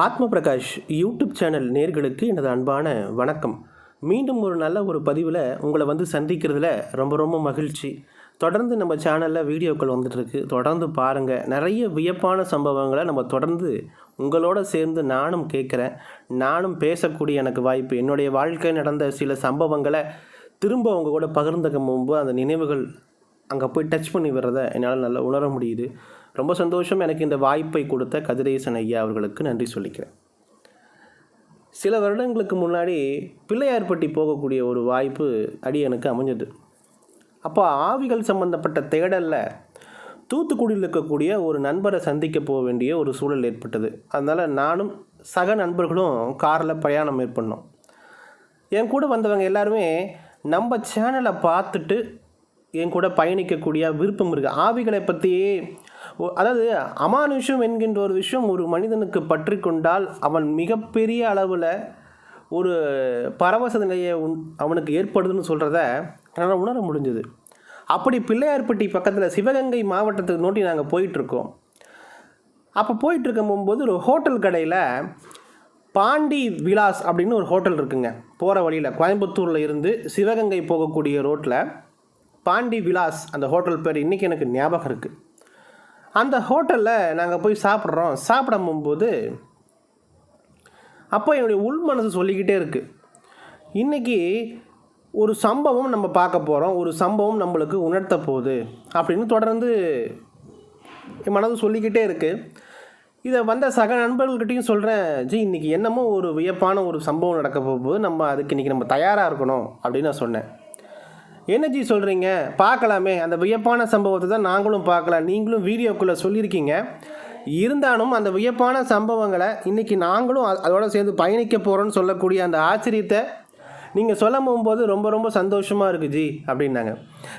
ஆத்ம Prakash YouTube channel நேர்களுக்கு எனது அன்பான வணக்கம். மீண்டும் ஒரு நல்ல ஒரு பதிவில் உங்களை வந்து சந்திக்கிறதுல ரொம்ப ரொம்ப மகிழ்ச்சி. தொடர்ந்து நம்ம சேனலில் வீடியோக்கள் வந்துட்டுருக்கு. தொடர்ந்து பாருங்கள் நிறைய வியப்பான சம்பவங்களை நம்ம தொடர்ந்து உங்களோட சேர்ந்து நானும் கேட்குறேன். நானும் பேசக்கூடிய எனக்கு வாய்ப்பு. என்னுடைய வாழ்க்கை நடந்த சில சம்பவங்களை திரும்ப அவங்க கூட பகிர்ந்துக்கும் போது அந்த நினைவுகள் அங்கே போய் டச் பண்ணி வர்றதை என்னால் நல்லா உணர முடியுது. ரொம்ப சந்தோஷம். எனக்கு இந்த வாய்ப்பை கொடுத்த கதிரேசன் ஐயா அவர்களுக்கு நன்றி சொல்லிக்கிறேன். சில வருடங்களுக்கு முன்னாடி பிள்ளையார்பட்டி போகக்கூடிய ஒரு வாய்ப்பு அடி எனக்கு அமைஞ்சது. அப்போ ஆவிகள் சம்பந்தப்பட்ட தேடலில் தூத்துக்குடியில் இருக்கக்கூடிய ஒரு நண்பரை சந்திக்க போக வேண்டிய ஒரு சூழல் ஏற்பட்டது. அதனால் நானும் சக நண்பர்களும் காரில் பிரயாணம் மேற்கொண்டோம். என் கூட வந்தவங்க எல்லாருமே நம்ம சேனலை பார்த்துட்டு என் கூட பயணிக்கக்கூடிய விருப்பம் இருக்குது ஆவிகளை பற்றி அதாவது அமானுஷம் என்கின்ற ஒரு விஷயம் ஒரு மனிதனுக்கு பற்றி கொண்டால் அவன் மிகப்பெரிய அளவில் ஒரு பரவச நிலையை உன் அவனுக்கு ஏற்படுதுன்னு சொல்கிறத என்னால் உணர முடிஞ்சுது. அப்படி பிள்ளையார்பட்டி பக்கத்தில் சிவகங்கை மாவட்டத்துக்கு நோட்டி நாங்கள் போயிட்டுருக்கோம். அப்போ போயிட்டு இருக்கும்போது ஒரு ஹோட்டல் கடையில் பாண்டி விலாஸ் அப்படின்னு ஒரு ஹோட்டல் இருக்குங்க. போகிற வழியில் கோயம்புத்தூரில் இருந்து சிவகங்கை போகக்கூடிய ரோட்டில் பாண்டி விலாஸ் அந்த ஹோட்டல் பேர் இன்றைக்கி எனக்கு ஞாபகம் இருக்குது அந்த ஹோட்டலில் நாங்கள் போய் சாப்பிட்றோம். சாப்பிட போகும்போது அப்போ என்னுடைய உள் மனசு சொல்லிக்கிட்டே இருக்குது இன்றைக்கி ஒரு சம்பவம் நம்ம பார்க்க போகிறோம் ஒரு சம்பவம் நம்மளுக்கு உணர்த்த போகுது. அப்படின்னு தொடர்ந்து என் மனது சொல்லிக்கிட்டே இருக்குது இதை வந்த சக நண்பர்கள்கிட்டையும் சொல்கிறேன் ஜி இன்றைக்கி என்னமோ ஒரு வியப்பான ஒரு சம்பவம் நடக்க போகும்போது நம்ம அதுக்கு இன்றைக்கி நம்ம தயாராக இருக்கணும் அப்படின்னு நான் சொன்னேன். என்ன ஜி சொல்கிறீங்க பார்க்கலாமே. அந்த வியப்பான சம்பவத்தை தான் நாங்களும் பார்க்கலாம். நீங்களும் வீடியோக்குள்ளே சொல்லியிருக்கீங்க. இருந்தாலும் அந்த வியப்பான சம்பவங்களை இன்றைக்கி நாங்களும் அதோட சேர்ந்து பயணிக்க போகிறோன்னு சொல்லக்கூடிய அந்த ஆச்சரியத்தை நீங்கள் சொல்ல போகும்போது ரொம்ப ரொம்ப சந்தோஷமாக இருக்குது ஜி அப்படின்னாங்க.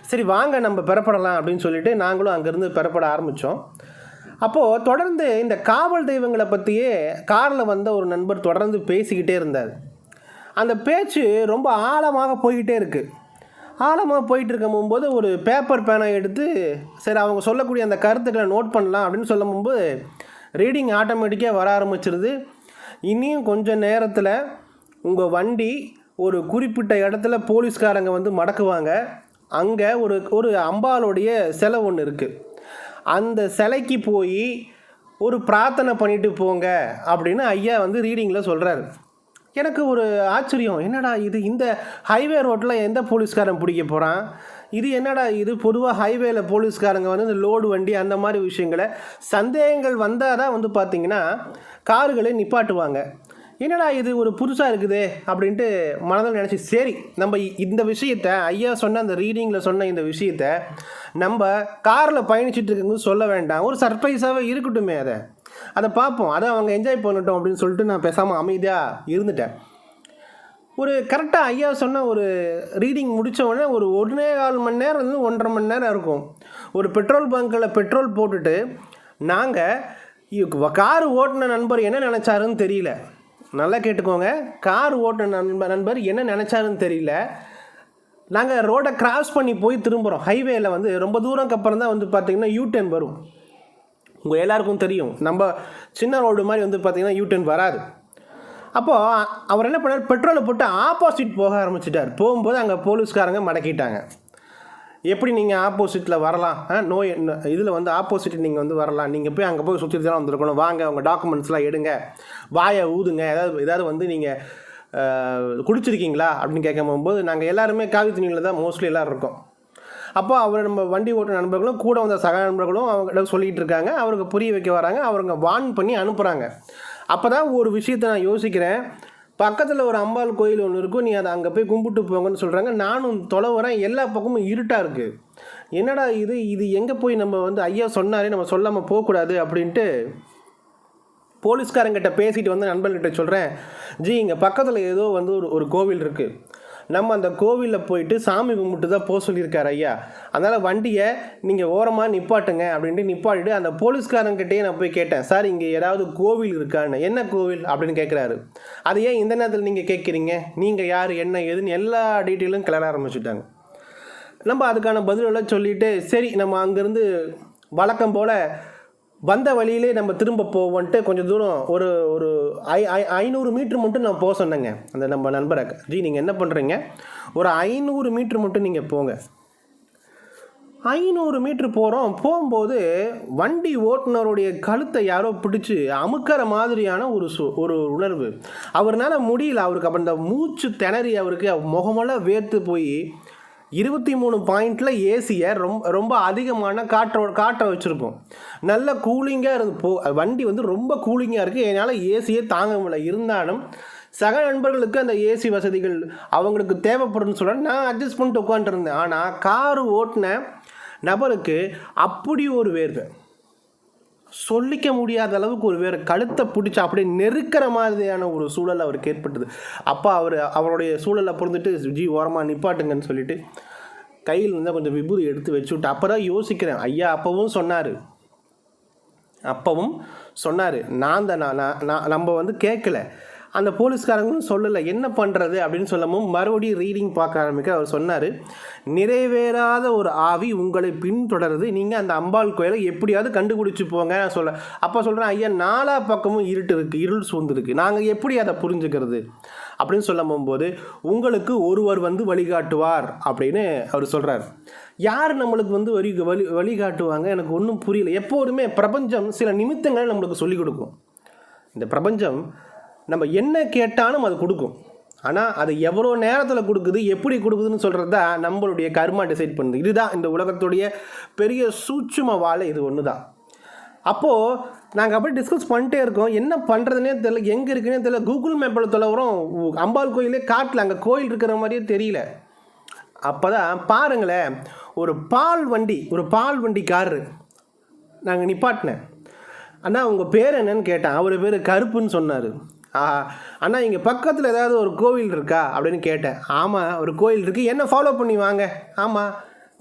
சரி வாங்க நம்ம பெறப்படலாம் அப்படின்னு சொல்லிட்டு நாங்களும் அங்கேருந்து பெறப்பட ஆரம்பித்தோம் அப்போது தொடர்ந்து இந்த காவல் தெய்வங்களை பற்றியே காரில் வந்த ஒரு நண்பர் தொடர்ந்து பேசிக்கிட்டே இருந்தார். அந்த பேச்சு ரொம்ப ஆழமாக போய்கிட்டே இருக்குது ஆழமாக போயிட்டு இருக்கும்போது ஒரு பேப்பர் பேனை எடுத்து சரி அவங்க சொல்லக்கூடிய அந்த கருத்துக்களை நோட் பண்ணலாம் அப்படின்னு சொல்லும்போது ரீடிங் ஆட்டோமேட்டிக்காக வர ஆரம்பிச்சிருது. இனியும் கொஞ்சம் நேரத்தில் உங்கள் வண்டி ஒரு குறிப்பிட்ட இடத்துல போலீஸ்காரங்க வந்து மடக்குவாங்க. அங்கே ஒரு ஒரு அம்பாளுடைய சிலை ஒன்று இருக்குது அந்த சிலைக்கு போய் ஒரு பிரார்த்தனை பண்ணிட்டு போங்க அப்படின்னு ஐயா வந்து ரீடிங்கில் சொல்கிறாரு எனக்கு ஒரு ஆச்சரியம். என்னடா இது? இந்த ஹைவே ரோட்டில் எந்த போலீஸ்காரன் பிடிக்க போகிறான் இது என்னடா இது? பொதுவாக ஹைவேல போலீஸ்காரங்க வந்து இந்த லோடு வண்டி அந்த மாதிரி விஷயங்களை சந்தேகங்கள் வந்தால் தான் வந்து பார்த்திங்கன்னா கார்களை நிப்பாட்டுவாங்க. என்னடா இது? ஒரு புதுசாக இருக்குதே அப்படின்ட்டு மனதில் நினச்சி சரி நம்ம இந்த விஷயத்த ஐயா சொன்ன அந்த ரீடிங்கில் சொன்ன இந்த விஷயத்த நம்ம காரில் பயணிச்சுட்டு இருக்கும்போது சொல்ல வேண்டாம். ஒரு சர்ப்ரைஸாகவே இருக்கட்டுமே அதை. அதை பார்ப்போம். அதை அவங்க என்ஜாய் பண்ணட்டும் அப்படின்னு சொல்லிட்டு நான் பேசாமல் அமைதியாக இருந்துட்டேன். ஒரு கரெக்டாக ஐயா சொன்ன ஒரு ரீடிங் முடித்த உடனே ஒரு ஒன்றே கால் மணி நேரம் வந்து ஒன்றரை மணி நேரம் இருக்கும். ஒரு பெட்ரோல் பங்க்கில் பெட்ரோல் போட்டுட்டு நாங்கள் கார் ஓட்டின நண்பர் என்ன நினச்சாருன்னு தெரியல. நல்லா கேட்டுக்கோங்க. கார் ஓட்டின நண்பர் நண்பர் என்ன நினச்சாருன்னு தெரியல. நாங்கள் ரோடை கிராஸ் பண்ணி போய் திரும்புகிறோம் ஹைவேயில் வந்து ரொம்ப தூரம்க்கு அப்புறம் தான் வந்து பார்த்திங்கன்னா யூ டர்ன் வரும். உங்கள் எல்லாருக்கும் தெரியும். நம்ம சின்ன ரோடு மாதிரி வந்து பார்த்திங்கன்னா யூ வராது. அப்போது அவர் என்ன பண்ணார்? பெட்ரோலை போட்டு ஆப்போசிட் போக ஆரம்பிச்சிட்டார். போகும்போது அங்கே போலீஸ்காரங்க மடக்கிட்டாங்க. எப்படி நீங்கள் ஆப்போசிட்டில் வரலாம்? ஆ, நோய் இதில் வந்து ஆப்போசிட் நீங்கள் வந்து வரலாம். நீங்கள் போய் அங்கே போய் சுற்றி தான் வந்துருக்கணும். வாங்க உங்கள் டாக்குமெண்ட்ஸ்லாம் எடுங்க. வாயை ஊதுங்க. ஏதாவது ஏதாவது வந்து நீங்கள் குடிச்சிருக்கீங்களா? அப்படின்னு கேட்க போகும்போது நாங்கள் எல்லாருமே காவி துணியில் தான் மோஸ்ட்லி எல்லோரும் இருக்கோம். அப்போ அவர் நம்ம வண்டி ஓட்டுற நண்பர்களும் கூட வந்த சக நண்பர்களும் அவங்ககிட்ட சொல்லிகிட்டு இருக்காங்க. அவருக்கு புரிய வைக்க வராங்க. அவருங்க வான் பண்ணி அனுப்புகிறாங்க அப்போ தான் ஒரு விஷயத்தை நான் யோசிக்கிறேன். பக்கத்தில் ஒரு அம்பாள் கோயில் ஒன்று இருக்கும் நீ அதை அங்கே போய் கும்பிட்டு போங்கன்னு சொல்கிறாங்க நானும் தொலைவரேன் எல்லா பக்கமும் இருட்டாக இருக்குது என்னடா இது? இது எங்கே போய் நம்ம வந்து ஐயா சொன்னாரே நம்ம சொல்லாமல் போகக்கூடாது அப்படின்ட்டு போலீஸ்காரங்கிட்ட பேசிட்டு வந்து நண்பர்கிட்ட சொல்கிறேன் ஜி இங்கே பக்கத்தில் ஏதோ வந்து ஒரு ஒரு கோவில் இருக்குது நம்ம அந்த கோவிலில் போயிட்டு சாமி கும்பிட்டு தான் போக சொல்லியிருக்காரு ஐயா. அதனால் வண்டியை நீங்கள் ஓரமாக நிப்பாட்டுங்க அப்படின்ட்டு நிப்பாட்டிட்டு அந்த போலீஸ்காரங்கிட்டேயே நான் போய் கேட்டேன். சார் இங்கே ஏதாவது கோவில் இருக்கான்னு. என்ன கோவில்? அப்படின்னு கேட்குறாரு அது ஏன் இந்த நேரத்தில் நீங்கள் கேட்குறீங்க நீங்கள் யார்? என்ன? ஏதுன்னு எல்லா டீட்டெயிலும் கிளற ஆரம்பிச்சுட்டாங்க. நம்ம அதுக்கான பதிலெல்லாம் சொல்லிவிட்டு சரி நம்ம அங்கேருந்து வழக்கம் போல் வந்த வழியிலே நம்ம திரும்ப போவோன்ட்டு கொஞ்சம் தூரம் ஒரு ஒரு ஐ ஐ ஐநூறு மீட்ரு மட்டும் நான் போக சொன்னேங்க. அந்த நம்ம நண்பரை. ஜி நீங்கள் என்ன பண்ணுறீங்க ஒரு ஐநூறு மீட்ரு மட்டும் நீங்கள் போங்க. ஐநூறு மீட்ரு போகிறோம் போகும்போது வண்டி ஓட்டுநருடைய கழுத்தை யாரோ பிடிச்சி அமுக்கிற மாதிரியான ஒரு சு ஒரு உணர்வு. அவர்னால முடியல. அவருக்கு அப்போ அந்த மூச்சு திணறி அவருக்கு முகமெல்லாம் வேர்த்து போய் இருபத்தி மூணு பாயிண்டில் ஏசியை ரொம்ப ரொம்ப அதிகமான காற்ற காற்றை வச்சுருப்போம். நல்ல கூலிங்காக இருந்து போ வண்டி வந்து ரொம்ப கூலிங்காக இருக்குது என்னால் ஏசியே தாங்க முடியல. இருந்தாலும் சக நண்பர்களுக்கு அந்த ஏசி வசதிகள் அவங்களுக்கு தேவைப்படும்னு சொல்ல நான் அட்ஜஸ்ட் பண்ணிட்டு உட்காந்துருந்தேன் ஆனால் காரு ஓட்டின நபருக்கு அப்படி ஒரு வேர்வை. சொல்லிக்க முடியாத அளவுக்கு ஒரு வேறு கழுத்தை பிடிச்சி அப்படியே நெருக்கிற மாதிரியான ஒரு சூழல் அவருக்கு ஏற்பட்டது. அப்பா அவர் அவருடைய சூழலை பொறுத்துட்டு ஜி ஓரமாக நிப்பாட்டுங்கன்னு சொல்லிட்டு கையில் இருந்தால் கொஞ்சம் விபூதி எடுத்து வச்சு விட்டு அப்போ தான் யோசிக்கிறேன். ஐயா அப்பவும் சொன்னார். அப்பவும் சொன்னார். நான் தான் நான் நான் நம்ம வந்து கேட்கல. அந்த போலீஸ்காரங்களும் சொல்லலை என்ன பண்ணுறது அப்படின்னு சொல்லவும் மறுபடியும் ரீடிங் பார்க்க ஆரம்பிக்க அவர் சொன்னார். நிறைவேறாத ஒரு ஆவி உங்களை பின்தொடருது. நீங்கள் அந்த அம்பாள் கோயிலை எப்படியாவது கண்டுபிடிச்சி போங்க. நான் சொல்ல அப்போ சொல்கிறேன் ஐயா நாலா பக்கமும் இருட்டு இருக்குது இருள் சூழ்ந்துருக்கு நாங்கள் எப்படி அதை புரிஞ்சுக்கிறது? அப்படின்னு சொல்ல போகும்போது உங்களுக்கு ஒருவர் வந்து வழிகாட்டுவார். அப்படின்னு அவர் சொல்கிறார் யார் நம்மளுக்கு வந்து வழி வழி வழிகாட்டுவாங்க? எனக்கு ஒன்றும் புரியல. எப்போதுமே பிரபஞ்சம் சில நிமித்தங்களை நம்மளுக்கு சொல்லிக் கொடுக்கும். இந்த பிரபஞ்சம் நம்ம என்ன கேட்டாலும் அது கொடுக்கும். ஆனால் அது எவ்வளோ நேரத்தில் கொடுக்குது எப்படி கொடுக்குதுன்னு சொல்கிறது தான் நம்மளுடைய கர்மா டிசைட் பண்ணுது. இதுதான் இந்த உலகத்துடைய பெரிய சூட்சும வாழை. இது ஒன்று தான் அப்போது நாங்கள் அப்படியே டிஸ்கஸ் பண்ணிட்டே இருக்கோம். என்ன பண்ணுறதுனே தெரியல. எங்கே இருக்குன்னே தெரியல. கூகுள் மேப்பில் தொலைவரும் அம்பாள் கோயிலே காட்டில் அங்கே கோயில் இருக்கிற மாதிரியே தெரியல. அப்போ தான் பாருங்களேன். ஒரு பால் வண்டி ஒரு பால் வண்டி காரு நாங்கள் நிப்பாட்டினேன். அண்ணா உங்கள் பேர் என்னன்னு கேட்டேன். அவர் பேர் கருப்புன்னு சொன்னார். அண்ணா இங்கே பக்கத்தில் ஏதாவது ஒரு கோவில் இருக்கா அப்படின்னு கேட்டேன். ஆமாம் ஒரு கோயில் இருக்குது என்ன ஃபாலோ பண்ணி வாங்க? ஆமாம்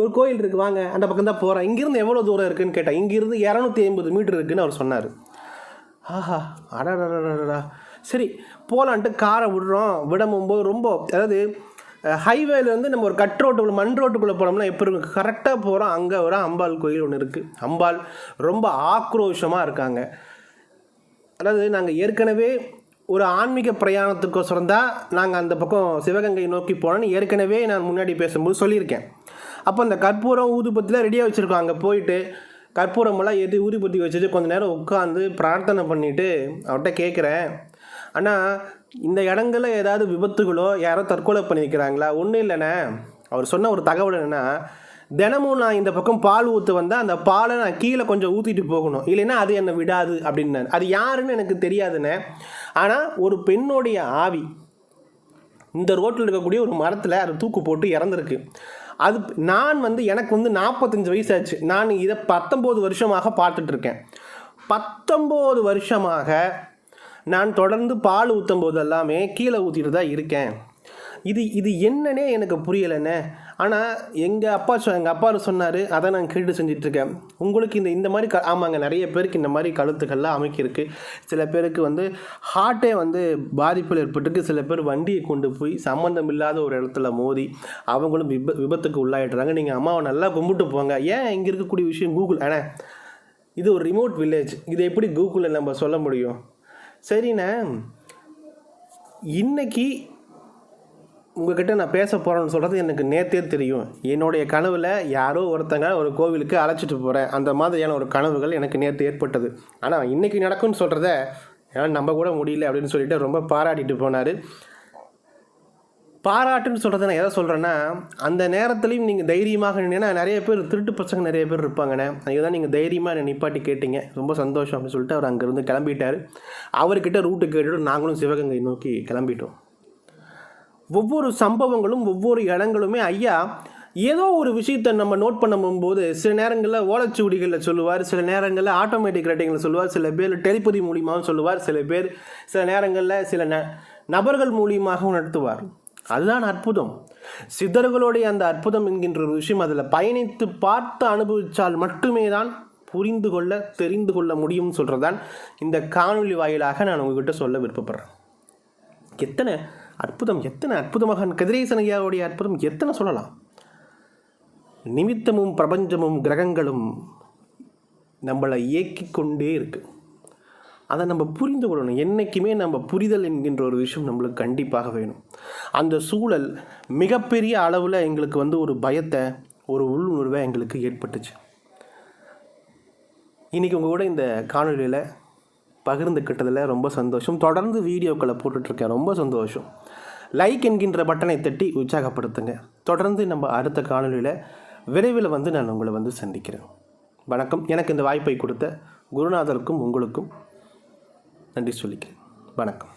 ஒரு கோயில் இருக்குது வாங்க அந்த பக்கம் தான் போகிறேன் இங்கேருந்து எவ்வளோ தூரம் இருக்குன்னு கேட்டேன். இங்கேருந்து இரநூத்தி ஐம்பது மீட்டர் இருக்குதுன்னு அவர் சொன்னார். ஆஹா அடடா சரி போகலான்ட்டு காரை விடுறோம். விடும்போது ரொம்ப அதாவது ஹைவேலேருந்து நம்ம ஒரு கட் ரோட்டுக்குள்ளே மண் ரோட்டுக்குள்ளே போனோம்னா எப்படி இருக்கும்? கரெக்டாக போகிறோம் அங்கே ஒரு அம்பாள் கோயில் ஒன்று இருக்குது அம்பாள் ரொம்ப ஆக்ரோஷமாக இருக்காங்க. அதாவது நாங்கள் ஏற்கனவே ஒரு ஆன்மீக பிரயாணத்துக்கோசரம் தான் நாங்கள் அந்த பக்கம் சிவகங்கை நோக்கி போனோன்னு ஏற்கனவே நான் முன்னாடி பேசும்போது சொல்லியிருக்கேன். அப்போ அந்த கற்பூரம் ஊதுபத்திலாம் ரெடியாக வச்சுருக்கோம். அங்கே போயிட்டு கற்பூரமெல்லாம் ஏற்றி ஊதுபத்தி வச்சுட்டு கொஞ்ச நேரம் உட்காந்து பிரார்த்தனை பண்ணிவிட்டு அவர்கிட்ட கேட்குறேன் ஆனால் இந்த இடங்களில் ஏதாவது விபத்துகளோ யாரோ தற்கொலை பண்ணியிருக்கிறாங்களா? ஒன்றும் இல்லைண்ணே. அவர் சொன்ன ஒரு தகவல் என்னென்னா தினமும் நான் இந்த பக்கம் பால் ஊற்ற வந்தால் அந்த பாலை நான் கீழே கொஞ்சம் ஊற்றிட்டு போகணும். இல்லைன்னா அது என்னை விடாது அப்படின்னாரு. அது யாருன்னு எனக்கு தெரியாதுண்ணே ஆனால் ஒரு பெண்ணுடைய ஆவி இந்த ரோட்டில் இருக்கக்கூடிய ஒரு மரத்தில் அதை தூக்கு போட்டு இறந்துருக்கு. அது நான் வந்து எனக்கு வந்து நாற்பத்தஞ்சு வயசாச்சு. நான் இதை பத்தொம்போது வருஷமாக பார்த்துட்ருக்கேன். பத்தொம்போது வருஷமாக நான் தொடர்ந்து பால் ஊற்றும் போது எல்லாமே கீழே ஊற்றிட்டு தான் இருக்கேன். இது இது என்னன்னே எனக்கு புரியலைண்ணே ஆனால் எங்கள் அப்பா சொ எங்கள் அப்பா சொன்னார் அதை நான் கேட்டு செஞ்சிட்ருக்கேன். உங்களுக்கு இந்த இந்த மாதிரி க ஆமாங்க நிறைய பேருக்கு இந்த மாதிரி கழுத்துக்கள்லாம் அமைக்கிருக்கு. சில பேருக்கு வந்து ஹார்ட்டே வந்து பாதிப்பில் ஏற்பட்டுருக்கு. சில பேர் வண்டியை கொண்டு போய் சம்மந்தம் இல்லாத ஒரு இடத்துல மோதி அவங்களும் விப விபத்துக்கு உள்ளாயிடுறாங்க. நீங்கள் அம்மாவை நல்லா கும்பிட்டு போங்க. ஏன் இங்கே இருக்கக்கூடிய விஷயம் கூகுள் அண்ணே இது ஒரு ரிமோட் வில்லேஜ் இதை எப்படி கூகுளில் நம்ம சொல்ல முடியும்? சரிண்ணே இன்றைக்கி உங்ககிட்ட நான் பேச போகிறேன்னு சொல்கிறது எனக்கு நேற்றே தெரியும். என்னுடைய கனவில் யாரோ ஒருத்தங்க ஒரு கோவிலுக்கு அழைச்சிட்டு போகிறேன் அந்த மாதிரியான ஒரு கனவுகள் எனக்கு நேற்று ஏற்பட்டது. ஆனால் இன்றைக்கி நடக்கும்னு சொல்கிறத ஏன்னா நம்ம கூட முடியல அப்படின்னு சொல்லிட்டு ரொம்ப பாராட்டிட்டு போனார். பாராட்டுன்னு சொல்கிறத நான் எதை சொல்கிறேன்னா அந்த நேரத்துலையும் நீங்கள் தைரியமாக நின்னா நிறைய பேர் திருட்டு பசங்க நிறைய பேர் இருப்பாங்கண்ணே. அதுதான் நீங்கள் தைரியமாக என்னை நிப்பாட்டி கேட்டீங்க. ரொம்ப சந்தோஷம் அப்படின்னு சொல்லிட்டு அவர் அங்கேருந்து கிளம்பிட்டார். அவர்கிட்ட ரூட்டு கேட்டுட்டு நாங்களும் சிவகங்கை நோக்கி கிளம்பிட்டோம். ஒவ்வொரு சம்பவங்களும் ஒவ்வொரு இடங்களுமே ஐயா ஏதோ ஒரு விஷயத்தை நம்ம நோட் பண்ணும்போது சில நேரங்களில் ஓலைச்சுவடிகளில் சொல்லுவார் சில நேரங்களில் ஆட்டோமேட்டிக் ரைட்டிங்கில் சொல்லுவார் சில பேர் டெலிபதி மூலியமாகவும் சொல்லுவார் சில பேர் சில நேரங்களில் சில ந நபர்கள் மூலியமாகவும் நடத்துவார். அதுதான் அற்புதம். சித்தர்களுடைய அந்த அற்புதம் என்கின்ற ஒரு விஷயம் அதில் பயணித்து பார்த்து அனுபவித்தால் மட்டுமே தான் புரிந்து கொள்ள தெரிந்து கொள்ள முடியும்னு சொல்கிறதான் இந்த காணொலி வாயிலாக நான் உங்ககிட்ட சொல்ல விருப்பப்படுறேன். எத்தனை அற்புதம் எத்தனை அற்புதமாக கதிரேசன் ஐயாவுடைய அற்புதம் எத்தனை சொல்லலாம்? நிமித்தமும் பிரபஞ்சமும் கிரகங்களும் நம்மளை இயக்கி கொண்டே இருக்குது அதை நம்ம புரிந்து கொள்ளணும். என்றைக்குமே நம்ம புரிதல் என்கின்ற ஒரு விஷயம் நம்மளுக்கு கண்டிப்பாக வேணும். அந்த சூழல் மிகப்பெரிய அளவில் எங்களுக்கு வந்து ஒரு பயத்தை ஒரு உள்ளுணர்வை எங்களுக்கு ஏற்பட்டுச்சு. இன்றைக்கி உங்கள் கூட இந்த காணொலியில் பகிர்ந்துக்கிட்டதில் ரொம்ப சந்தோஷம். தொடர்ந்து வீடியோக்களை போட்டுட்ருக்கேன். ரொம்ப சந்தோஷம். லைக் என்கின்ற பட்டனை தட்டி உற்சாகப்படுத்துங்க. தொடர்ந்து நம்ம அடுத்த காணொலியில் விரைவில் வந்து நான் உங்களை வந்து சந்திக்கிறேன். வணக்கம். எனக்கு இந்த வாய்ப்பை கொடுத்த குருநாதருக்கும் உங்களுக்கும் நன்றி சொல்லிக்கிறேன். வணக்கம்.